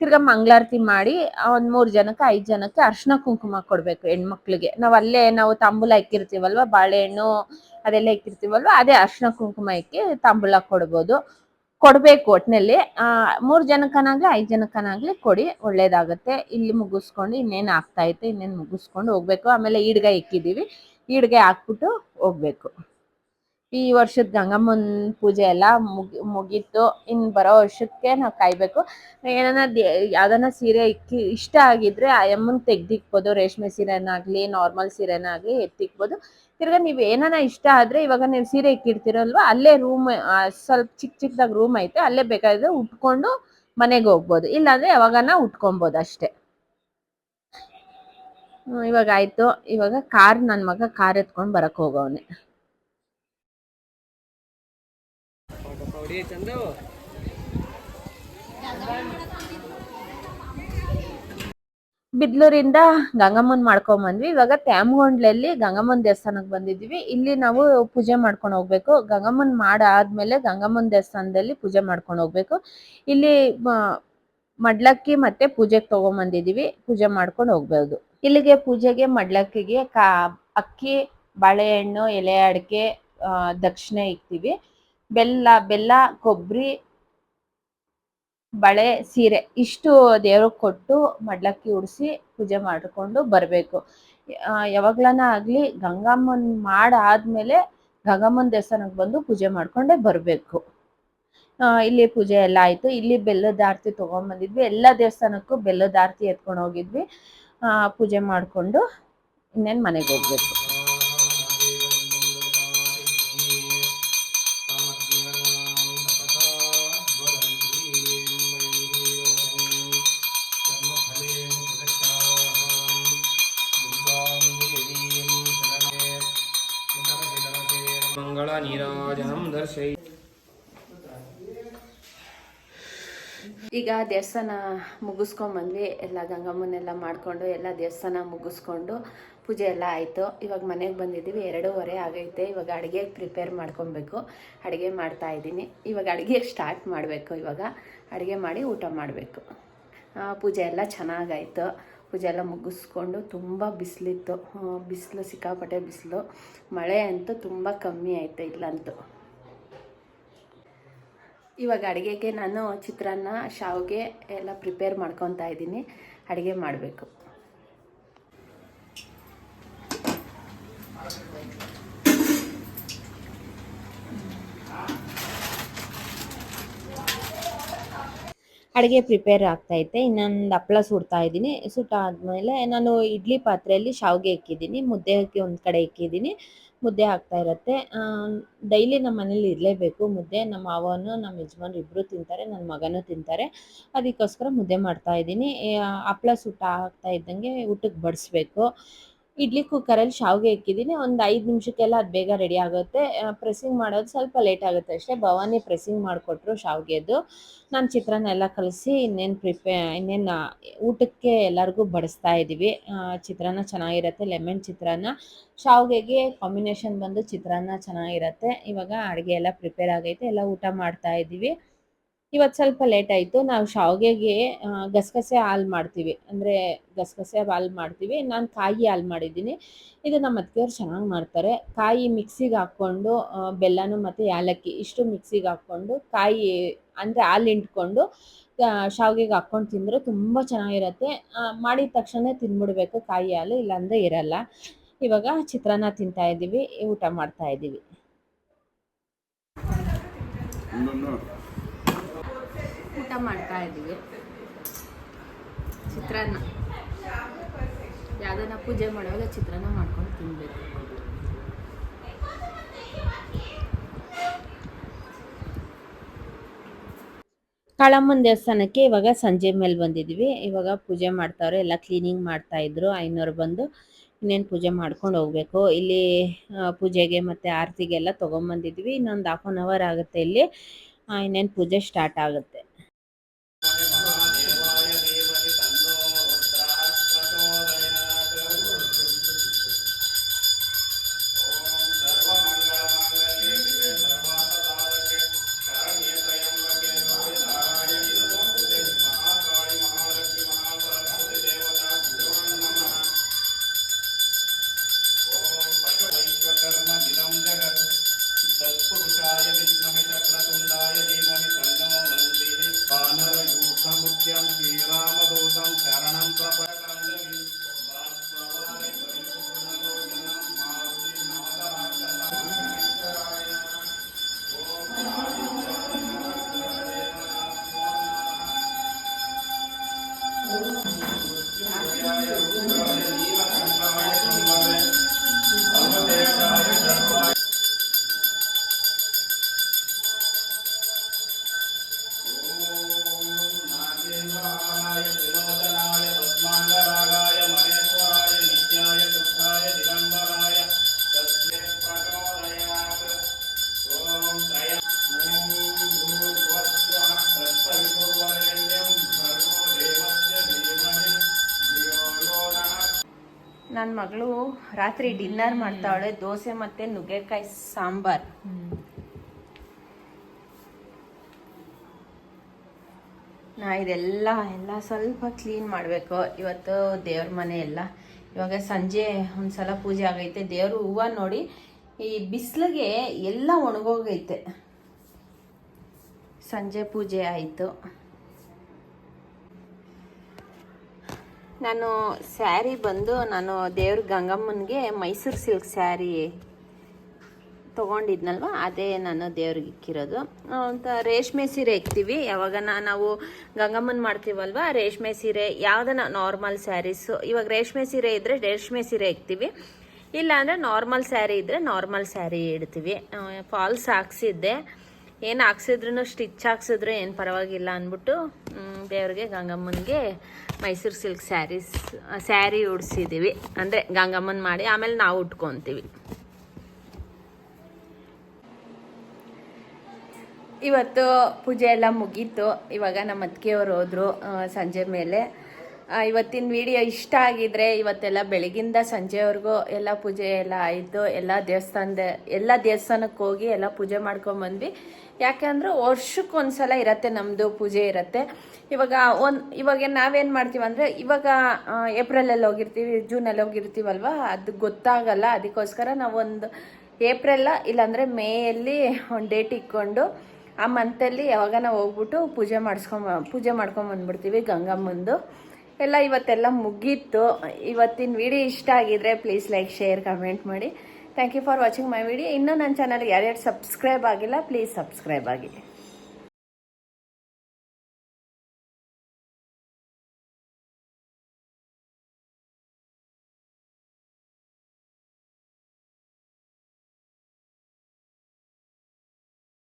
ತಿರ್ಗಾ ಮಂಗಳಾರತಿ ಮಾಡಿ, ಒಂದ್ ಮೂರ್ ಜನಕ್ಕೆ, ಐದ್ ಜನಕ್ಕೆ ಅರ್ಶಿನ ಕುಂಕುಮ ಕೊಡ್ಬೇಕು ಹೆಣ್ಮಕ್ಳಿಗೆ. ನಾವ್ ಅಲ್ಲೇ ನಾವು ತಾಂಬೂಲ ಇಕ್ಕಿರ್ತೀವಲ್ವ, ಬಾಳೆಹಣ್ಣು ಅದೆಲ್ಲ ಇಕ್ಕಿರ್ತೀವಲ್ವ, ಅದೇ ಅರ್ಶಿನ ಕುಂಕುಮ ಇಕ್ಕಿ ತಾಂಬೂಲ ಕೊಡ್ಬೋದು. ಕೊಡ್ಬೇಕು ಒಟ್ನಲ್ಲಿ. ಆ, ಮೂರ್ ಜನಕ್ಕನಾಗ್ಲಿ, ಐದ್ ಜನಕ್ಕನಾಗ್ಲಿ ಕೊಡಿ, ಒಳ್ಳೇದಾಗತ್ತೆ. ಇಲ್ಲಿ ಮುಗಿಸ್ಕೊಂಡು ಇನ್ನೇನ್ ಆಗ್ತಾ ಐತೆ, ಇನ್ನೇನ್ ಮುಗಿಸ್ಕೊಂಡು ಹೋಗ್ಬೇಕು. ಆಮೇಲೆ ಈಡ್ಗ ಇಕ್ಕಿದೀವಿ. ಈಡ್ಗೆ ಹಾಕ್ಬಿಟ್ಟು ಹೋಗ್ಬೇಕು. ಈ ವರ್ಷದ ಗಂಗಮ್ಮನ ಪೂಜೆ ಎಲ್ಲ ಮುಗಿ, ಮುಗೀತು. ಇನ್ ಬರೋ ವರ್ಷಕ್ಕೆ ನಾವು ಕಾಯ್ಬೇಕು. ಏನನ್ನ ಯಾವ್ದಾನ ಸೀರೆ ಇಷ್ಟ ಆಗಿದ್ರೆ ಆ ಅಮ್ಮನ್ ತೆಗ್ದಿಕ್ಬೋದು. ರೇಷ್ಮೆ ಸೀರೆನಾಗ್ಲಿ, ನಾರ್ಮಲ್ ಸೀರೆನಾಗ್ಲಿ ಎತ್ತಿಕ್ಬೋದು. ತಿರ್ಗಾ ನೀವು ಏನಾನ ಇಷ್ಟ ಆದ್ರೆ ಇವಾಗ ನೀವು ಸೀರೆ ಇಕ್ಕಿರ್ತೀರಲ್ವಾ, ಅಲ್ಲೇ ರೂಮ್ ಸ್ವಲ್ಪ ಚಿಕ್ಕ ಚಿಕ್ಕದಾಗ ರೂಮ್ ಐತೆ, ಅಲ್ಲೇ ಬೇಕಾದ್ರೆ ಉಟ್ಕೊಂಡು ಮನೆಗೆ ಹೋಗ್ಬೋದು. ಇಲ್ಲಾಂದ್ರೆ ಯಾವಾಗನ ಉಟ್ಕೊಬೋದು ಅಷ್ಟೇ. ಇವಾಗ ಆಯ್ತು. ಇವಾಗ ಕಾರ್ ನನ್ ಮಗ ಕಾರ್ ಎತ್ಕೊಂಡ್ ಬರಕ್ ಹೋಗವನೆ. ಬಿದ್ಲೂರಿಂದ ಗಂಗಮ್ಮನ್ ಮಾಡ್ಕೊಂಡ್ ಬಂದ್ವಿ. ಇವಾಗ ತ್ಯಾಮಗೊಂಡ್ಲಲ್ಲಿ ಗಂಗಮ್ಮನ್ ದೇವಸ್ಥಾನಕ್ಕೆ ಬಂದಿದ್ವಿ ಇಲ್ಲಿ ನಾವು ಪೂಜೆ ಮಾಡ್ಕೊಂಡು ಹೋಗ್ಬೇಕು. ಗಂಗಮ್ಮನ್ ಮಾಡಾದ್ಮೇಲೆ ಗಂಗಮ್ಮನ್ ದೇವಸ್ಥಾನದಲ್ಲಿ ಪೂಜೆ ಮಾಡ್ಕೊಂಡು ಹೋಗ್ಬೇಕು. ಇಲ್ಲಿ ಮಡ್ಲಕ್ಕಿ ಮತ್ತೆ ಪೂಜೆಗೆ ತಗೊಂಬಂದಿದೀವಿ. ಪೂಜೆ ಮಾಡ್ಕೊಂಡು ಹೋಗ್ಬೋದು. ಇಲ್ಲಿಗೆ ಪೂಜೆಗೆ ಮಡ್ಲಕ್ಕಿಗೆ ಕಾ, ಅಕ್ಕಿ, ಬಾಳೆಹಣ್ಣು, ಎಲೆ ಅಡಿಕೆ ದಕ್ಷಿಣೆ ಇಕ್ತೀವಿ. ಬೆಲ್ಲ ಬೆಲ್ಲ ಕೊಬ್ಬರಿ ಬಳೆ, ಸೀರೆ ಇಷ್ಟು ದೇವ್ರಿಗೆ ಕೊಟ್ಟು ಮಡ್ಲಕ್ಕಿ ಉಡಿಸಿ ಪೂಜೆ ಮಾಡಿಕೊಂಡು ಬರಬೇಕು. ಯಾವಾಗ್ಲನ ಆಗಲಿ ಗಂಗಮ್ಮನ್ ಮಾಡಾದ್ಮೇಲೆ ಗಂಗಮ್ಮನ ದೇವಸ್ಥಾನಕ್ಕೆ ಬಂದು ಪೂಜೆ ಮಾಡಿಕೊಂಡೇ ಬರಬೇಕು. ಇಲ್ಲಿ ಪೂಜೆ ಎಲ್ಲ ಆಯ್ತು. ಇಲ್ಲಿ ಬೆಲ್ಲದ ಆರತಿ ಬಂದಿದ್ವಿ. ಎಲ್ಲ ದೇವಸ್ಥಾನಕ್ಕೂ ಬೆಲ್ಲದ ಆರತಿ ಎತ್ಕೊಂಡು ಹೋಗಿದ್ವಿ. ಪೂಜೆ ಮಾಡಿಕೊಂಡು ಇನ್ನೇನು ಮನೆಗೆ ಹೋಗ್ಬೇಕು. ಮಂಗಳ ದರ್ಶಯ ಈಗ ದೇವಸ್ಥಾನ ಮುಗಿಸ್ಕೊಂಬಂದ್ವಿ ಎಲ್ಲ ಗಂಗಮ್ಮನೆಲ್ಲ ಮಾಡಿಕೊಂಡು ಎಲ್ಲ ದೇವಸ್ಥಾನ ಮುಗಿಸ್ಕೊಂಡು ಪೂಜೆ ಎಲ್ಲ ಆಯಿತು. ಇವಾಗ ಮನೆಗೆ ಬಂದಿದ್ದೀವಿ. ಎರಡೂವರೆ ಆಗೈತೆ. ಇವಾಗ ಅಡುಗೆ ಪ್ರಿಪೇರ್ ಮಾಡ್ಕೊಬೇಕು. ಅಡುಗೆ ಮಾಡ್ತಾ ಇದ್ದೀನಿ. ಇವಾಗ ಅಡುಗೆ ಸ್ಟಾರ್ಟ್ ಮಾಡಬೇಕು. ಇವಾಗ ಅಡುಗೆ ಮಾಡಿ ಊಟ ಮಾಡಬೇಕು. ಪೂಜೆ ಎಲ್ಲ ಚೆನ್ನಾಗಾಯಿತು. ಪೂಜೆ ಎಲ್ಲ ಮುಗಿಸ್ಕೊಂಡು ತುಂಬ ಬಿಸಿಲಿತ್ತು. ಬಿಸಿಲು, ಸಿಕ್ಕಾಪಟ್ಟೆ ಬಿಸಿಲು. ಮಳೆ ಅಂತೂ ತುಂಬ ಕಮ್ಮಿ ಆಯಿತು ಇಲ್ಲಂತೂ. ಇವಾಗ ಅಡುಗೆಗೆ ನಾನು ಚಿತ್ರಾನ್ನ, ಶಾವಿಗೆ ಎಲ್ಲ ಪ್ರಿಪೇರ್ ಮಾಡ್ಕೊತಾ ಇದ್ದೀನಿ. ಅಡುಗೆ ಮಾಡಬೇಕು. ಅಡುಗೆ ಪ್ರಿಪೇರ್ ಆಗ್ತೈತೆ ಇನ್ನೊಂದು ಹಪ್ಪಳ ಸುಡ್ತಾ ಇದ್ದೀನಿ. ಸುಟ್ಟಾದ್ಮೇಲೆ ನಾನು ಇಡ್ಲಿ ಪಾತ್ರೆಯಲ್ಲಿ ಶಾವಿಗೆ ಇಕ್ಕಿದ್ದೀನಿ ಮುದ್ದೆ ಹಾಕಿ ಒಂದು ಕಡೆ ಇಕ್ಕಿದ್ದೀನಿ. ಮುದ್ದೆ ಆಗ್ತಾ ಇರುತ್ತೆ. ಡೈಲಿ ನಮ್ಮ ಮನೇಲಿ ಇರಲೇಬೇಕು ಮುದ್ದೆ. ನಮ್ಮ ಮಾವನು ನಮ್ಮ ಯಜಮಾನ್ರು ಇಬ್ಬರು ತಿಂತಾರೆ ನನ್ನ ಮಗನೂ ತಿಂತಾರೆ. ಅದಕ್ಕೋಸ್ಕರ ಮುದ್ದೆ ಮಾಡ್ತಾ ಇದ್ದೀನಿ. ಹಪ್ಳ ಸುಟ್ಟ ಆಗ್ತಾ ಇದ್ದಂಗೆ ಊಟಕ್ಕೆ ಬಡಿಸ್ಬೇಕು. ಇಡ್ಲಿ ಕುಕ್ಕರಲ್ಲಿ ಶಾವಿಗೆ ಇಕ್ಕಿದ್ದೀನಿ ಒಂದು ಐದು ನಿಮಿಷಕ್ಕೆಲ್ಲ ಅದು ಬೇಗ ರೆಡಿ ಆಗುತ್ತೆ. ಪ್ರೆಸ್ಸಿಂಗ್ ಮಾಡೋದು ಸ್ವಲ್ಪ ಲೇಟ್ ಆಗುತ್ತೆ ಅಷ್ಟೇ. ಭವಾನಿ ಪ್ರೆಸ್ಸಿಂಗ್ ಮಾಡಿಕೊಟ್ರು ಶಾವಿಗೆದು. ನಾನು ಚಿತ್ರಾನ್ನ ಎಲ್ಲ ಕಲಸಿ ಇನ್ನೇನು ಪ್ರಿಪೇ ಇನ್ನೇನು ಊಟಕ್ಕೆ ಎಲ್ಲರಿಗೂ ಬಡಿಸ್ತಾ ಇದ್ದೀವಿ ಚಿತ್ರಾನ್ನ ಚೆನ್ನಾಗಿರುತ್ತೆ ಲೆಮನ್ ಚಿತ್ರಾನ್ನ. ಶಾವಿಗೆಗೆ ಕಾಂಬಿನೇಷನ್ ಬಂದು ಚಿತ್ರಾನ್ನ ಚೆನ್ನಾಗಿರುತ್ತೆ. ಇವಾಗ ಅಡುಗೆ ಎಲ್ಲ ಪ್ರಿಪೇರ್ ಆಗೈತೆ, ಎಲ್ಲ ಊಟ ಮಾಡ್ತಾ ಇದ್ದೀವಿ ಇವತ್ತು ಸ್ವಲ್ಪ ಲೇಟ್ ಆಯಿತು. ನಾವು ಶಾವಿಗೆಗೆ ಗಸಗಸೆ ಹಾಲು ಮಾಡ್ತೀವಿ. ಅಂದರೆ ಗಸಗಸೆ ಹಾಲು ಮಾಡ್ತೀವಿ. ನಾನು ಕಾಯಿ ಹಾಲು ಮಾಡಿದ್ದೀನಿ. ಇದು ನಮ್ಮ ಅತ್ತಿಗೆಯವ್ರು ಚೆನ್ನಾಗಿ ಮಾಡ್ತಾರೆ. ಕಾಯಿ ಮಿಕ್ಸಿಗೆ ಹಾಕ್ಕೊಂಡು ಬೆಲ್ಲನು ಮತ್ತು ಏಲಕ್ಕಿ ಇಷ್ಟು ಮಿಕ್ಸಿಗೆ ಹಾಕ್ಕೊಂಡು, ಕಾಯಿ ಅಂದರೆ ಹಾಲು ಹಿಂಡ್ಕೊಂಡು ಶಾವಿಗೆಗೆ ಹಾಕ್ಕೊಂಡು ತಿಂದರೆ ತುಂಬ ಚೆನ್ನಾಗಿರುತ್ತೆ. ಮಾಡಿದ ತಕ್ಷಣ ತಿಂದ್ಬಿಡ್ಬೇಕು ಕಾಯಿ ಹಾಲು, ಇಲ್ಲಾಂದರೆ ಇರಲ್ಲ. ಇವಾಗ ಚಿತ್ರಾನ್ನ ತಿಂತಾ ಇದ್ದೀವಿ ಊಟ ಮಾಡ್ತಾ ಇದ್ದೀವಿ ಮಾಡ್ತಾ ಇದ್ದೀವಿ. ಚಿತ್ರಾನ್ನ. ಯಾವುದನ್ನ ಪೂಜೆ ಮಾಡುವಾಗ ಚಿತ್ರಾನ್ನ ಮಾಡ್ಕೊಂಡು ತಿನ್ಬೇಕು. ಕಾಳಮ್ಮನ ದೇವಸ್ಥಾನಕ್ಕೆ ಇವಾಗ ಸಂಜೆ ಮೇಲೆ ಬಂದಿದ್ವಿ ಇವಾಗ ಪೂಜೆ ಮಾಡ್ತಾವ್ರೆ, ಎಲ್ಲ ಕ್ಲೀನಿಂಗ್ ಮಾಡ್ತಾ ಇದ್ರು. ಐನೋರು ಬಂದು ಇನ್ನೇನು ಪೂಜೆ ಮಾಡ್ಕೊಂಡು ಹೋಗ್ಬೇಕು. ಇಲ್ಲಿ ಪೂಜೆಗೆ ಮತ್ತು ಆರತಿಗೆಲ್ಲ ತೊಗೊಂಬಂದಿದ್ವಿ ಇನ್ನೊಂದು ಹಾಫ್ ಆನ್ ಅವರ್ ಆಗುತ್ತೆ ಇಲ್ಲಿ. ಇನ್ನೇನು ಪೂಜೆ ಸ್ಟಾರ್ಟ್ ಆಗುತ್ತೆ. ರಾತ್ರಿ ಡಿನ್ನರ್ ಮಾಡ್ತಾವಳೆ, ದೋಸೆ ಮತ್ತೆ ನುಗ್ಗೆಕಾಯಿ ಸಾಂಬಾರ್. ನಾ ಇದೆಲ್ಲ, ಎಲ್ಲ ಸ್ವಲ್ಪ ಕ್ಲೀನ್ ಮಾಡಬೇಕು. ಇವತ್ತು ದೇವ್ರ ಮನೆ ಎಲ್ಲ. ಇವಾಗ ಸಂಜೆ ಒಂದ್ಸಲ ಪೂಜೆ ಆಗೈತೆ. ದೇವ್ರ ಹೂವು ನೋಡಿ, ಈ ಬಿಸಿಲಿಗೆ ಎಲ್ಲ ಒಣಗೋಗೈತೆ. ಸಂಜೆ ಪೂಜೆ ಆಯಿತು. ನಾನು ಸ್ಯಾರಿ ಬಂದು ನಾನು ದೇವ್ರ ಗಂಗಮ್ಮನಿಗೆ ಮೈಸೂರು ಸಿಲ್ಕ್ ಸ್ಯಾರಿ ತೊಗೊಂಡಿದ್ನಲ್ವ? ಅದೇ ನಾನು ದೇವ್ರಿಗೆ ಇಕ್ಕಿರೋದು. ಅಂತ ರೇಷ್ಮೆ ಸೀರೆ ಇಕ್ತೀವಿ. ಯಾವಾಗ ನಾವು ಗಂಗಮ್ಮನ ಮಾಡ್ತೀವಲ್ವ? ರೇಷ್ಮೆ ಸೀರೆ ಯಾವುದನ್ನ ನಾರ್ಮಲ್ ಸ್ಯಾರೀಸು ಇವಾಗ ರೇಷ್ಮೆ ಸೀರೆ ಇದ್ದರೆ ರೇಷ್ಮೆ ಸೀರೆ ಇಕ್ತೀವಿ. ಇಲ್ಲ ಅಂದರೆ ನಾರ್ಮಲ್ ಸ್ಯಾರಿ ಇದ್ದರೆ ನಾರ್ಮಲ್ ಸ್ಯಾರಿ ಇಡ್ತೀವಿ. ಫಾಲ್ಸ್ ಹಾಕ್ಸಿದ್ದೆ. ಏನು ಹಾಕ್ಸಿದ್ರು ಸ್ಟಿಚ್ ಹಾಕ್ಸಿದ್ರು ಏನು ಪರವಾಗಿಲ್ಲ ಅಂದ್ಬಿಟ್ಟು ದೇವ್ರಿಗೆ ಗಂಗಮ್ಮನಿಗೆ ಮೈಸೂರು ಸಿಲ್ಕ್ ಸ್ಯಾರೀಸ್ ಸ್ಯಾರಿ ಉಡ್ಸಿದ್ದೀವಿ ಅಂದರೆ ಗಂಗಮ್ಮನ ಮಾಡಿ ಆಮೇಲೆ ನಾವು ಉಟ್ಕೊತೀವಿ. ಇವತ್ತು ಪೂಜೆ ಎಲ್ಲ ಮುಗೀತು. ಇವಾಗ ನಮ್ಮ ಅತ್ತಿಗೆಯವರು ಹೋದರು ಸಂಜೆ ಮೇಲೆ. ಇವತ್ತಿನ ವಿಡಿಯೋ ಇಷ್ಟ ಆಗಿದ್ರೆ ಇವತ್ತೆಲ್ಲ ಬೆಳಗಿಂದ ಸಂಜೆವರೆಗೂ ಎಲ್ಲ ಪೂಜೆ ಎಲ್ಲ ಆಯಿತು. ಎಲ್ಲ ದೇವಸ್ಥಾನದ, ಎಲ್ಲ ದೇವಸ್ಥಾನಕ್ಕೆ ಹೋಗಿ ಎಲ್ಲ ಪೂಜೆ ಮಾಡ್ಕೊಂಬಂದ್ವಿ ಯಾಕಂದ್ರೆ ವರ್ಷಕ್ಕೊಂದ್ಸಲ ಇರತ್ತೆ ನಮ್ಮದು ಪೂಜೆ ಇರತ್ತೆ. ಇವಾಗ ಒಂದು, ಇವಾಗ ನಾವೇನು ಮಾಡ್ತೀವಿ ಅಂದರೆ ಇವಾಗ ಏಪ್ರಿಲಲ್ಲಿ ಹೋಗಿರ್ತೀವಿ, ಜೂನಲ್ಲಿ ಹೋಗಿರ್ತೀವಲ್ವ? ಅದು ಗೊತ್ತಾಗಲ್ಲ. ಅದಕ್ಕೋಸ್ಕರ ನಾವೊಂದು ಏಪ್ರಿಲ್ಲ ಇಲ್ಲಾಂದರೆ ಮೇಯಲ್ಲಿ ಒಂದು ಡೇಟ್ ಇಟ್ಕೊಂಡು ಆ ಮಂತಲ್ಲಿ ಯಾವಾಗ ನಾವು ಹೋಗ್ಬಿಟ್ಟು ಪೂಜೆ ಮಾಡಿಸ್ಕೊಂಬ ಪೂಜೆ ಮಾಡ್ಕೊಂಬಂದ್ಬಿಡ್ತೀವಿ ಗಂಗಮ್ಮಂದು. ಎಲ್ಲ ಇವತ್ತೆಲ್ಲ ಮುಗೀತು. ಇವತ್ತಿನ ವಿಡಿಯೋ ಇಷ್ಟ ಆಗಿದ್ರೆ ಪ್ಲೀಸ್ ಲೈಕ್ ಶೇರ್ ಕಮೆಂಟ್ ಮಾಡಿ. Thank you for watching my video ಇನ್ನೂ ನನ್ನ ಚಾನಲ್ ಯಾರ್ಯಾರು ಸಬ್ಸ್ಕ್ರೈಬ್ ಆಗಿಲ್ಲ ಪ್ಲೀಸ್ ಸಬ್ಸ್ಕ್ರೈಬ್ ಆಗಿ